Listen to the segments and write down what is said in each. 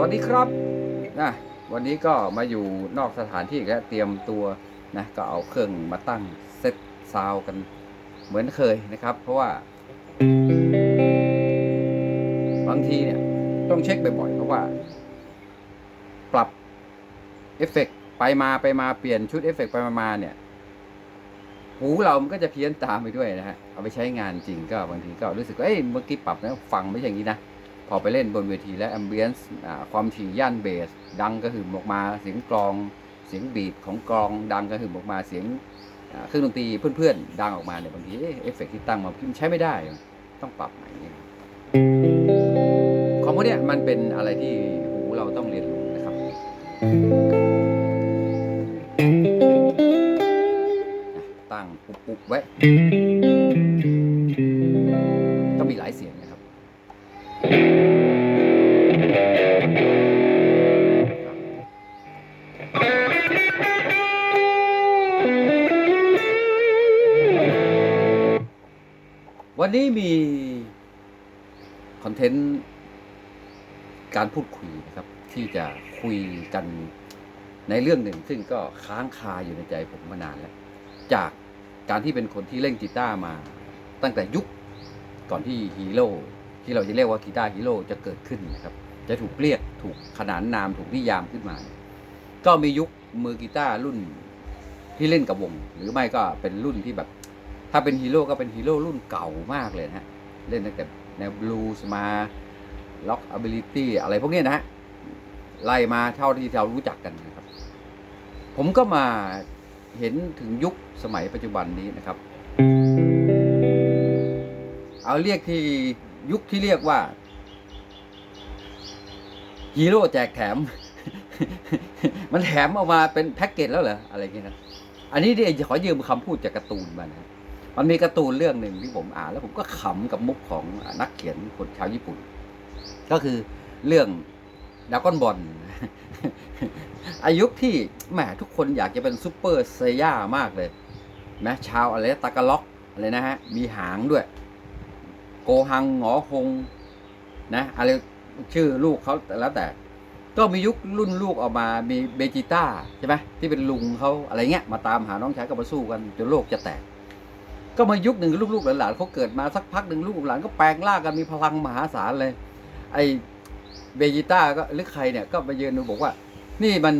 วัสดีครับนะวันนี้ก็มาอยู่นอกสถานที่แล้วเตรียมตัวนะก็เอาเครื่องมาตั้งเซตซาวกันเหมือนเคยนะครับ เพราะว่า บางทีเนี่ย ต้องเช็คบ่อยๆเพราะว่า ปรับเอฟเฟกต์ไปมาไปมาเปลี่ยนชุดเอฟเฟกต์ไปมามาเนี่ยหูเรามันก็จะเพี้ยนตามไปด้วยนะฮะ เอาไปใช้งานจริงก็บางทีก็รู้สึกว่าเอ้ยเมื่อกี้ปรับแล้วฟังไม่ใช่อย่างนี้นะ พอไปเล่นบนเวทีแล้วแอมเบียนซ์ความถี่ย่านเบส ดังก็หึ่มออกมาเสียงกลองเสียงบีทของกลองดังก็หึ่มออกมาเสียงเครื่องดนตรีเพื่อนๆ ดังออกมาเนี่ยบางทีเอฟเฟกต์ที่ตั้งมาใช้ไม่ได้ต้องปรับใหม่เนี่ยของพวกนี้มันเป็นอะไรที่หูเราต้องเรียนรู้นะครับตั้งปุบๆไว้ คอนเทนต์การพูดคุยนะครับ ที่จะคุยกันในเรื่องหนึ่ง ซึ่งก็ค้างคาอยู่ในใจผมมานานแล้ว จากการที่เป็นคนที่เล่นกีตาร์มาตั้งแต่ยุคก่อนที่ฮีโร่ที่เราจะเรียกว่ากีตาร์ฮีโร่จะเกิดขึ้นนะครับ จะถูกเรียกถูกขนานนามถูกนิยามขึ้นมา ก็มียุคมือกีตาร์รุ่นที่เล่นกับวง หรือไม่ก็เป็นรุ่นที่แบบ ถ้าเป็นฮีโร่ก็เป็นฮีโร่รุ่นเก่ามากเลยนะฮะ เล่นตั้งแต่แนวบลูส์มาล็อกอ b บิลิตี้อะไรพวกนี้นะฮะไล่มาเท่าที่เรารู้จักกันนะครับ ผมก็มาเห็นถึงยุคสมัยปัจจุบันนี้นะครับ เอาเรียกที่ยุคที่เรียกว่าฮีโร่แจกแถม มันแถมออกมาเป็นแพ็กเกจแล้วเหรออะไรเงี้ยนะ อันนี้ที่ขอยืมคำพูดจากการ์ตูนมานะ มันมีการ์ตูนเรื่องหนึ่งที่ผมอ่านแล้วผมก็ขำกับมุกของนักเขียนคนชาวญี่ปุ่น ก็คือเรื่องดากอนบอลอายุที่แหมทุกคนอยากจะเป็นซูเปอร์เซย่ามากเลยนะชาวอะไรตากาล็อกอะไรนะฮะ มีหางด้วย โกหังหงอหงนะอะไรชื่อลูกเขาแต่แล้วแต่ ก็มียุครุ่นลูกออกมา มีเบจิต้าใช่ไหมที่เป็นลุงเขาอะไรเงี้ย มาตามหาน้องชายก็มาสู้กันจนโลกจะแตก ก็มายุคหนึ่งลูกๆหลานๆเขาเกิดมาสักพักหนึ่งลูกหลานก็แปลงร่างกันมีพลังมหาศาลเลย ไอเบจิต้าก็หรือใครเนี่ยก็มายืนดูบอกว่า นี่มัน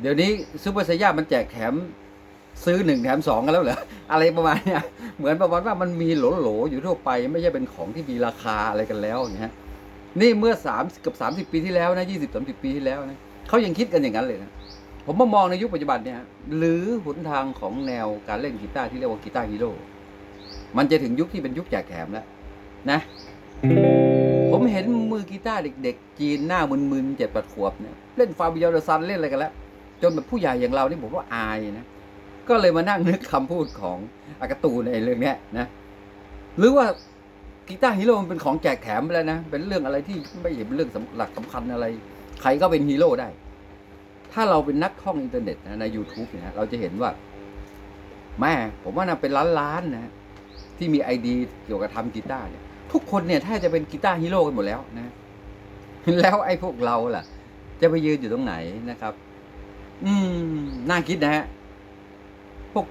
เดี๋ยวนี้ซูเปอร์ไซย่ามันแจกแถมซื้อหนึ่งแถมสองกันแล้วเหรออะไรประมาณเนี้ยเหมือนประมาณว่ามันมีโหลๆอยู่ทั่วไป ไม่ใช่เป็นของที่มีราคาอะไรกันแล้วอย่างเงี้ยนี่เมื่อสามเกับสามสิบปีที่แล้วนะยี่สิบสามสิบปีที่แล้วนะเขายังคิดกันอย่างนั้นเลยนะ ผมมามองในยุคปัจจุบันเนี่ยหรือหนทางของแนวการเล่นกีตาร์ที่เรียกว่ากีตาร์ฮีโร่มันจะถึงยุคที่เป็นยุคแจกแถมแล้วนะ ผมเห็นมือกีตาร์เด็ก ๆ จีนหน้ามึนๆเจ็ดแปดขวบเนี่ยเล่นฟาบิโอเดซันเล่นอะไรกันแล้ว จนแบบผู้ใหญ่อย่างเรานี่ผมว่าอายนะ ก็เลยมานั่งนึกคำพูดของอากาตูในเรื่องนี้นะ หรือว่ากีตาร์ฮีโร่มันเป็นของแจกแถมไปแล้วนะ เป็นเรื่องอะไรที่ไม่เห็นเป็นเรื่องหลักสำคัญอะไร ใครก็เป็นฮีโร่ได้ ถ้าเราเป็นนักท่องอินเทอร์เน็ตนะใน YouTube เนี่ยนะเราจะเห็นว่า แม่ผมว่านะเป็นล้านๆนะที่มีไอดีเกี่ยวกับทำกีตาร์เนี่ยทุกคนเนี่ยถ้าจะเป็นกีตาร์ฮีโร่กันหมดแล้วนะแล้วไอ้พวกเราล่ะ จะไปยืนอยู่ตรงไหนนะครับ อืมน่าคิดนะฮะพวก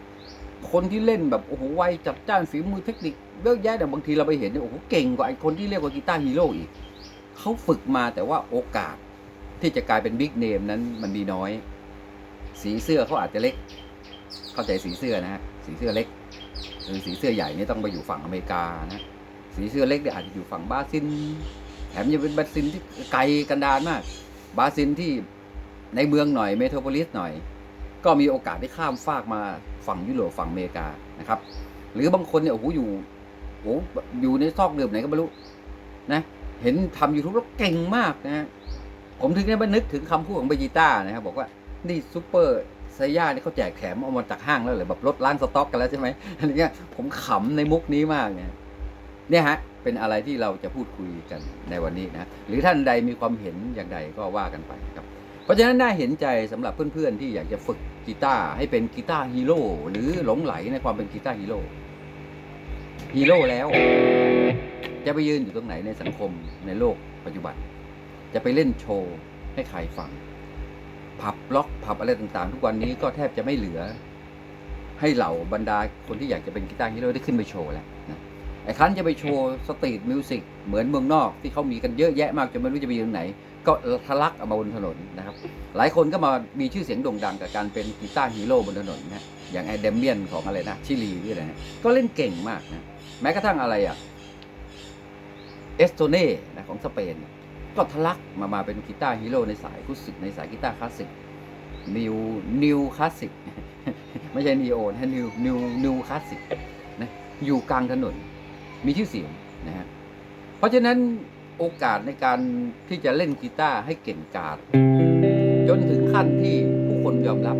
คนที่เล่นแบบโอ้โหไวจัดจ้านฝีมือเทคนิคเยอะแยะแต่บางทีเราไปเห็นเนี่ยโอ้โหเก่งกว่าไอ้คนที่เรียกว่ากีตาร์ฮีโร่อีกเขาฝึกมาแต่ว่าโอกาส ที่จะกลายเป็นบิ๊กเนมนั้นมันมีน้อย สีเสื้อเขาอาจจะเล็ก เข้าใจสีเสื้อนะฮะสีเสื้อเล็กคือสีเสื้อใหญ่เนี่ยต้องไปอยู่ฝั่งอเมริกานะสีเสื้อเล็กเนี่ยอาจจะอยู่ฝั่งบราซิลแถมยังเป็นบราซิลที่ไกลกันดานมากบราซิลที่ในเมืองหน่อยเมโทรโพลิสหน่อย ก็มีโอกาสได้ข้ามฟากมาฝั่งยุโรปฝั่งอเมริกานะครับ หรือบางคนเนี่ยโอ้โหอยู่โอ้โหอยู่ในซอกเดิมไหนก็ไม่รู้นะ เห็นทำยูทูบแล้วเก่งมากนะ ผมถึงได้มานึกถึงคำพูดของเบจิต้านะครับบอกว่านี่ซูเปอร์ไซย่านี่เขาแจกแถมเอามาจากห้างแล้วเหรอแบบลดล้างสต็อกกันแล้วใช่ไหมอะไรเงี้ยผมขำในมุกนี้มากเนี่ยเนี่ยฮะเป็นอะไรที่เราจะพูดคุยกันในวันนี้นะหรือท่านใดมีความเห็นอย่างใดก็ว่ากันไปครับ เพราะฉะนั้นน่าเห็นใจสำหรับเพื่อนๆที่อยากจะฝึกกีตาร์ให้เป็นกีตาร์ฮีโร่หรือหลงไหลในความเป็นกีตาร์ฮีโร่ฮีโร่แล้ว จะไปยืนอยู่ตรงไหนในสังคมในโลกปัจจุบัน จะไปเล่นโชว์ให้ใครฟัง ผับล็อกผับอะไรต่างๆ ทุกวันนี้ก็แทบจะไม่เหลือ ให้เหล่าบรรดาคนที่อยากจะเป็นกีตาร์ฮีโร่ได้ขึ้นไปโชว์แล้วนะไอ้คันจะไปโชว์สตรีทมิวสิกเหมือนเมืองนอกที่เขามีกันเยอะแยะมากจนไม่รู้จะไปอยู่ตรงไหน ก็ทะลักออกมาบนถนนนะครับ หลายคนก็มามีชื่อเสียงโด่งดังกับการเป็นกีตาร์ฮีโร่บนถนนนะอย่างไอเดมเมียนของอะไรนะชิลีหรืออะไรนะก็เล่นเก่งมากนะแม้กระทั่งอะไรอะเอสโตเน่นะของสเปน ก็ทะลักมามาเป็นกีตาร์ฮีโร่ในสายคุสิกในสายกีตาร์คลาสสิกนิวนิวคลาสสิกไม่ใช่นีโอนะนิวนิวนิวคลาสสิกนะอยู่กลางถนน มีชื่อเสียงนะฮะเพราะฉะนั้นโอกาสในการที่จะเล่นกีตาร์ให้เก่งกาจจนถึงขั้นที่ผู้คนยอมรับ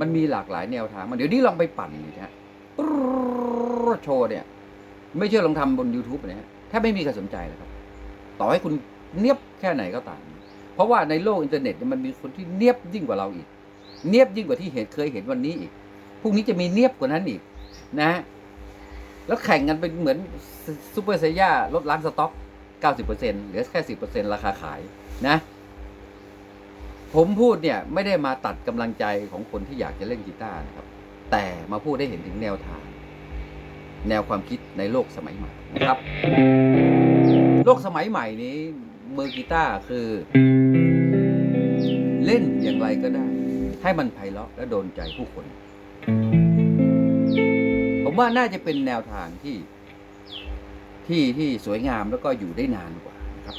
มันมีหลากหลายแนวทางมันเดี๋ยวนี้ลองไปปั่นนี่นะฮะโชว์เนี่ย ไม่เชื่อลองทำบน YouTube นะฮะถ้าไม่มีใครสนใจเลยครับ ต่อให้คุณ เนียบแค่ไหนก็ตาม เพราะว่าในโลกอินเทอร์เน็ตมันมีคนที่เนียบยิ่งกว่าเราอีก เนียบยิ่งกว่าที่เห็นเคยเห็นวันนี้อีกพรุ่งนี้จะมีเนียบกว่านั้นอีกนะฮะแล้วแข่งกันเป็นเหมือนซูเปอร์เซียลดล้างสต็อก 90%เหลือแค่ 10%ราคาขายนะผมพูดเนี่ยไม่ได้มาตัดกำลังใจของคนที่อยากจะเล่นกีตาร์นะครับ แต่มาพูดได้เห็นถึงแนวทาง แนวความคิดในโลกสมัยใหม่นะครับ โลกสมัยใหม่นี้ มือกีตาร์คือ เล่นอย่างไรก็ได้ ให้มันไพเราะและโดนใจผู้คน ผมว่าน่าจะเป็นแนวทางที่ ที่ที่สวยงามแล้วก็อยู่ได้นานกว่านะครับ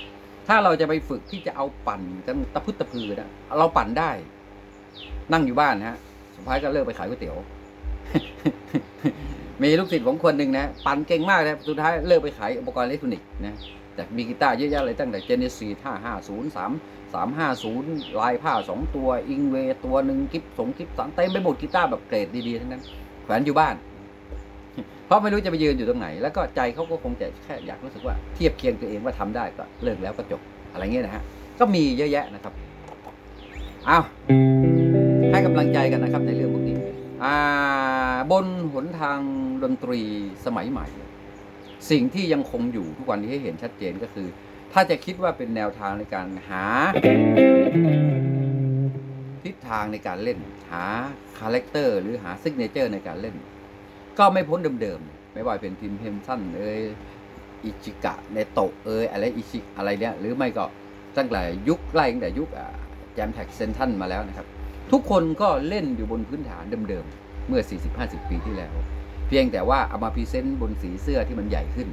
ถ้าเราจะไปฝึกที่จะเอาปั่นกันตะพึดตะพือนะเราปั่นได้ นั่งอยู่บ้านนะฮะสุดท้ายก็เลิกไปขายก๋วยเตี๋ยวมีลูกศิษย์ผมคนหนึ่งนะ ปั่นเก่งมากนะสุดท้ายเลิกไปขายอุปกรณ์อิเล็กทรอนิกส์นะ แต่มีกีตาร์เยอะแยะเลยตั้งแต่เจเนซีห้าห้าศูนย์สามสามห้าศูนย์ลายผ้าสองตัวอิงเวตัวหนึ่งกิฟสองกิฟสามเต็มไปหมดกีตาร์แบบเกรดดีๆทั้งนั้นแขวนอยู่บ้าน เพราะไม่รู้จะไปยืนอยู่ตรงไหน แล้วก็ใจเขาก็คงจะแค่อยากรู้สึกว่าเทียบเคียงตัวเองว่าทำได้ก็เลิกแล้วก็จบอะไรเงี้ยนะฮะก็มีเยอะแยะนะครับเอาให้กำลังใจกันนะครับในเรื่องพวกนี้บนหนทางดนตรีสมัยใหม่ สิ่งที่ยังคงอยู่ทุกวันนี้ให้เห็นชัดเจนก็คือ ถ้าจะคิดว่าเป็นแนวทางในการหา ทิศทางในการเล่น หาคาแรคเตอร์หรือหาซิกเนเจอร์ในการเล่น ก็ไม่พ้นเดิมๆ ไม่ว่าเป็นทีมเพมสั้นเอยอิจิกะเนโตะเอยอะไรอิชิอะไรเนี่ยหรือไม่ก็ตั้งแต่ยุคไล่ตั้งแต่ยุคแจมแท็กเซนทันมาแล้วนะครับ ทุกคนก็เล่นอยู่บนพื้นฐานเดิมๆ เมื่อ 40-50 ปีที่แล้ว เพียงแต่ว่าเอามาพรีเซนต์บนสีเสื้อที่มันใหญ่ขึ้น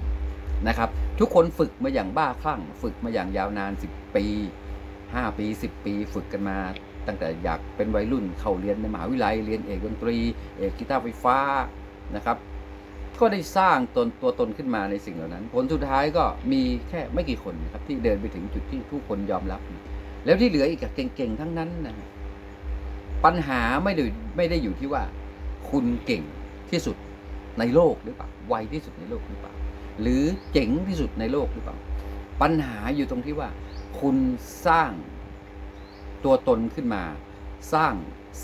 นะครับ ทุกคนฝึกมาอย่างบ้าคลั่ง ฝึกมาอย่างยาวนาน 10 ปี 5 ปี 10 ปี ฝึกกันมาตั้งแต่อยากเป็นวัยรุ่นเข้าเรียนในมหาวิทยาลัยเรียนเอกดนตรีเอกกีตาร์ไฟฟ้านะครับ ก็ได้สร้างตนตัวตนขึ้นมาในสิ่งเหล่านั้น ผลสุดท้ายก็มีแค่ไม่กี่คนนะครับที่เดินไปถึงจุดที่ทุกคนยอมรับ แล้วที่เหลืออีกเก่งๆทั้งนั้นนะปัญหาไม่ได้ไม่ได้อยู่ที่ว่า คุณเก่งที่สุด ในโลกหรือเปล่าไวที่สุดในโลกหรือเปล่า หรือเจ๋งที่สุดในโลกหรือเปล่า ปัญหาอยู่ตรงที่ว่า คุณสร้างตัวตนขึ้นมา สร้าง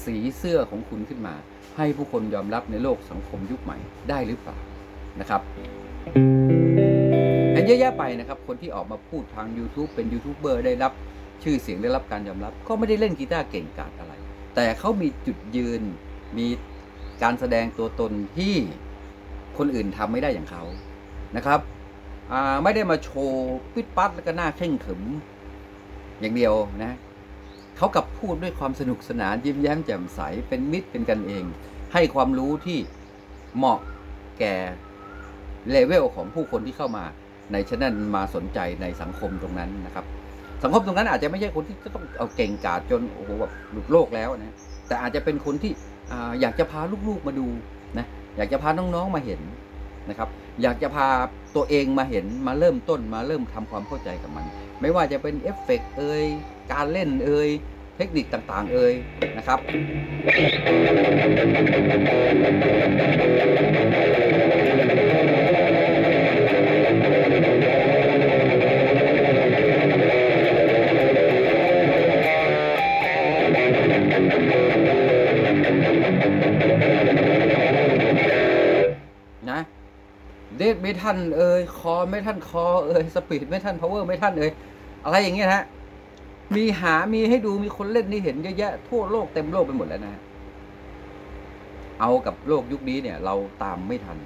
สีเสื้อของคุณขึ้นมา ให้ผู้คนยอมรับในโลกสังคมยุคใหม่ได้หรือเปล่านะครับเห็นเยอะแยะไปนะครับ คนที่ออกมาพูดทาง YouTube เป็นยูทูบเบอร์ได้รับชื่อเสียงได้รับการยอมรับ ก็ไม่ได้เล่นกีตาร์เก่งกาจอะไร แต่เขามีจุดยืนมีการแสดงตัวตนที่ คนอื่นทำไม่ได้อย่างเขานะครับไม่ได้มาโชว์ปิดปัดแล้วก็หน้าเข่งขึมอย่างเดียวนะเขากับพูดด้วยความสนุกสนานยิ้มแย้มแจ่มใสเป็นมิตรเป็นกันเอง ให้ความรู้ที่เหมาะแก่เลเวลของผู้คนที่เข้ามาในชแนลมาสนใจในสังคมตรงนั้นนะครับ สังคมตรงนั้นอาจจะไม่ใช่คนที่จะต้องเอาเก่งกาจจนโอ้โหแบบหลุดโลกแล้วนะแต่อาจจะเป็นคนที่ออยากจะพาลูกๆมาดูนะ อยากจะพาน้องๆมาเห็นนะครับ อยากจะพาตัวเองมาเห็นมาเริ่มต้นมาเริ่มทำความเข้าใจกับมัน ไม่ว่าจะเป็นเอฟเฟกต์เอ่ยการเล่นเอ่ยเทคนิคต่างๆ เอ่ยนะครับ ไม่ทันเอ่ยคอไม่ทันคอเอ่ยสปีดไม่ทันพาวเวอร์ไม่ทันเอ่ยอะไรอย่างเงี้ยนะฮะมีหามีให้ดูมีคนเล่นนี่เห็นเยอะแยะทั่วโลกเต็มโลกไปหมดแล้วนะฮะเอากับโลกยุคนี้เนี่ย เราตามไม่ทัน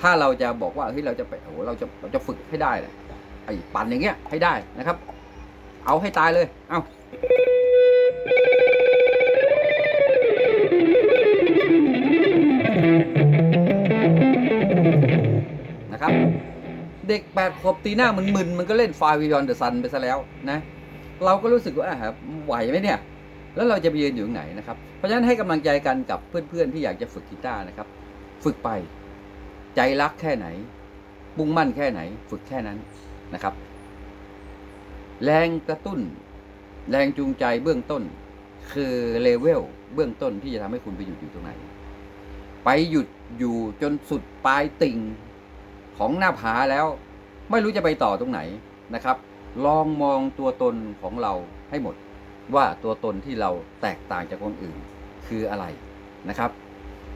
ถ้าเราจะบอกว่าเฮ้ยเราจะไปโอ้โหเราจะเราจะฝึกให้ได้เลยไอ้ปั่นอย่างเงี้ยให้ได้นะครับ เอาให้ตายเลย เอาน เด็กแปดขวบตีหน้ามึนๆมันก็เล่นฟาวิยอนเดอะซันไปซะแล้วนะ เราก็รู้สึกว่าอะครับไหวไหมเนี่ย แล้วเราจะไปยืนอยู่ไหนนะครับ เพราะฉะนั้นให้กำลังใจกันกับเพื่อนๆ ที่อยากจะฝึกกีตาร์นะครับ ฝึกไป ใจรักแค่ไหนมุ่งมั่นแค่ไหน ฝึกแค่นั้นนะครับ แรงกระตุ้น แรงจูงใจเบื้องต้น คือเลเวลเบื้องต้นที่จะทำให้คุณไปหยุดอยู่ตรงไหน ไปหยุดอยู่จนสุดปลายติ่ง ของหน้าผาแล้ว ไม่รู้จะไปต่อตรงไหนนะครับ ลองมองตัวตนของเราให้หมด ว่าตัวตนที่เราแตกต่างจากคนอื่นคืออะไรนะครับ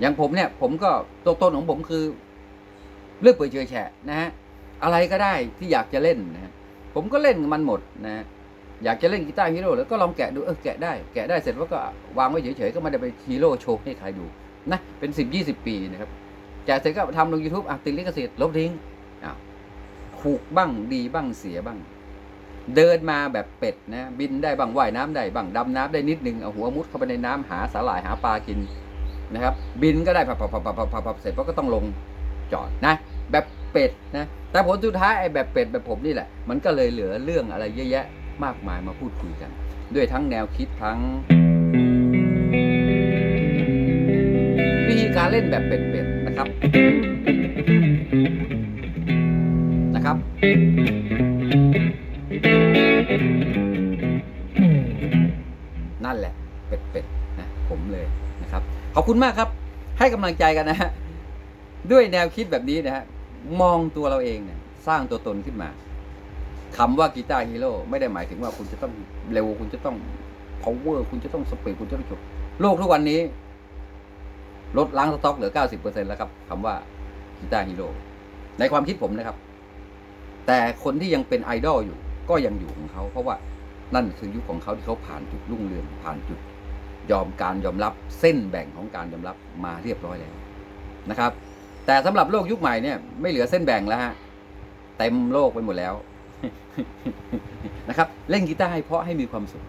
อย่างผมเนี่ยผมก็ตัวตนของผมคือเลือกเปื่อยเฉยแฉะนะฮะอะไรก็ได้ที่อยากจะเล่นนะผมก็เล่นมันหมดนะอยากจะเล่นกีตาร์ฮีโร่แล้วก็ลองแกะดูเออแกะได้แกะได้เสร็จแล้วก็วางไว้เฉยๆก็ไม่ได้ไปฮีโร่โชว์ให้ใครดูนะเป็นสิบยี่สิบปีนะครับ แกะเสร็จก็ทำลง YouTube อะติดลิขสิทธิ์ลบทิ้งอ้าวถูกบ้างดีบ้างเสียบ้าง เดินมาแบบเป็ดนะ บินได้บ้างว่ายน้ำได้บ้างดำน้ำได้นิดนึงเอาหัวมุดเข้าไปในน้ำหาสาหร่ายหาปลากินนะครับ บินก็ได้พับพับพับพับพับพับเสร็จก็ต้องลงจอดนะ แบบเป็ดนะแต่ผลสุดท้ายไอ้แบบเป็ดแบบผมนี่แหละ มันก็เลยเหลือเรื่องอะไรเยอะแยะมากมายมาพูดคุยกัน ด้วยทั้งแนวคิดทั้ง วิธีการเล่นแบบเป็ด นะครับนะครับนั่นแหละเป็ดๆนะผมเลยนะครับ ขอบคุณมากครับ ให้กำลังใจกันนะฮะด้วยแนวคิดแบบนี้นะฮะมองตัวเราเองเนี่ยสร้างตัวตนขึ้นมาคำว่ากีตาร์ฮีโร่ไม่ได้หมายถึงว่าคุณจะต้องเร็วคุณจะต้อง power คุณจะต้องสปีดคุณจะต้องจบโลกทุกวันนี้ ลดล้างสต็อกเหลือ 90%แล้วครับคำว่ากีตาร์ฮีโร่ในความคิดผมนะครับ แต่คนที่ยังเป็นไอดอลอยู่ก็ยังอยู่ของเขา เพราะว่านั่นคือยุคของเขาที่เขาผ่านจุดรุ่งเรืองผ่านจุด ยอมการยอมรับเส้นแบ่งของการยอมรับมาเรียบร้อยแล้วนะครับ แต่สำหรับโลกยุคใหม่เนี่ยไม่เหลือเส้นแบ่งแล้วฮะเต็มโลกไปหมดแล้วนะครับเล่นกีตาร์ให้เพราะให้มีความสุข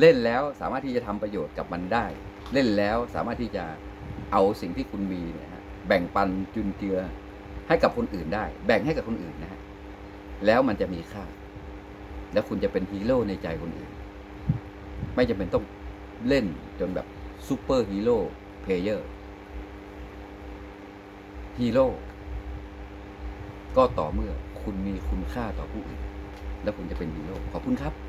เล่นแล้วสามารถที่จะทำประโยชน์กับมันได้ เล่นแล้วสามารถที่จะ เอาสิ่งที่คุณมีเนี่ยฮะแบ่งปันจุนเจือให้กับคนอื่นได้ แบ่งให้กับคนอื่นนะฮะแล้วมันจะมีค่า แล้วคุณจะเป็นฮีโร่ในใจคนอื่น ไม่จำเป็นต้องเล่นจนแบบซูเปอร์ฮีโร่เพลเยอร์ฮีโร่ก็ต่อเมื่อคุณมีคุณค่าต่อผู้อื่น แล้วคุณจะเป็นฮีโร่ขอบคุณครับ